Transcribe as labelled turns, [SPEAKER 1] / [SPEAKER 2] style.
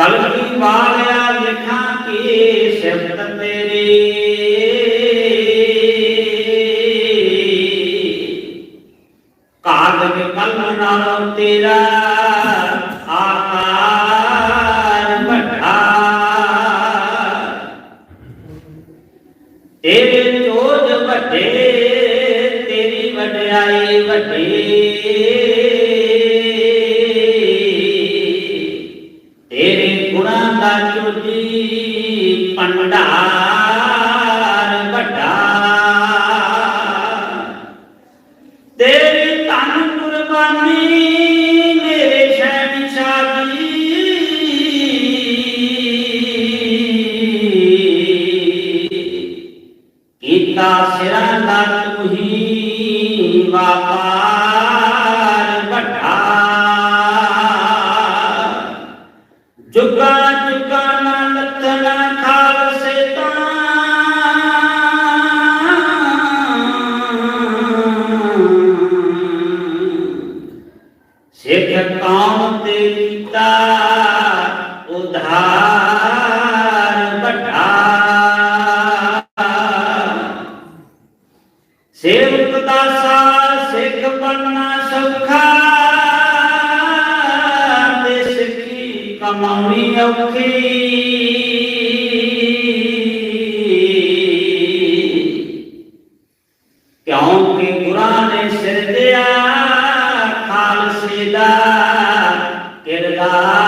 [SPEAKER 1] ਕਲਗੀ ਵਾਲਿਆ ਲਿਖਾਂ ਕੀ ਸਿਫਤ ਤੇਰੀ? ਕਾਗਜ ਕਲਮ ਨਾਲ ਤੇਰਾ ਆਕਾਰ ਵੱਡਾ। ਤੇਰੇ ਚੋਜ ਵੱਡੇ, ਤੇਰੀ ਵਡਿਆਈ ਵੱਡੀ। ਦਾ ਚੋਜੀ ਭੰਡਾਰ ਵੱਡਾ। ਤੇਰੀ ਧਨ ਕੁਰਬਾਨੀ ਮੇਰੇ ਸ਼ਹਿਨशाह ਜੀ ਕੀਤਾ ਸਿਰਾਂ ਦਾ ਤੂੰ ਹੀ ਵਾਪਾਰ ਵੱਡਾ। ਸਿੱਖ ਕੌਮ ਤੇ ਕੀਤਾ ਉਧਾਰ ਵੱਡਾ ਸੇਵਕ ਦਾ ਸਿੱਖ ਬਣਨਾ ਸੌਖਾ। ਤੇ ਸਿੱਖੀ ਕਮਾਉਣੀ ਔਖੀ। ਕਿਉਂਕਿ ਗੁਰਾਂ ਨੇ ਸਿਰ ਦਿਆ 내가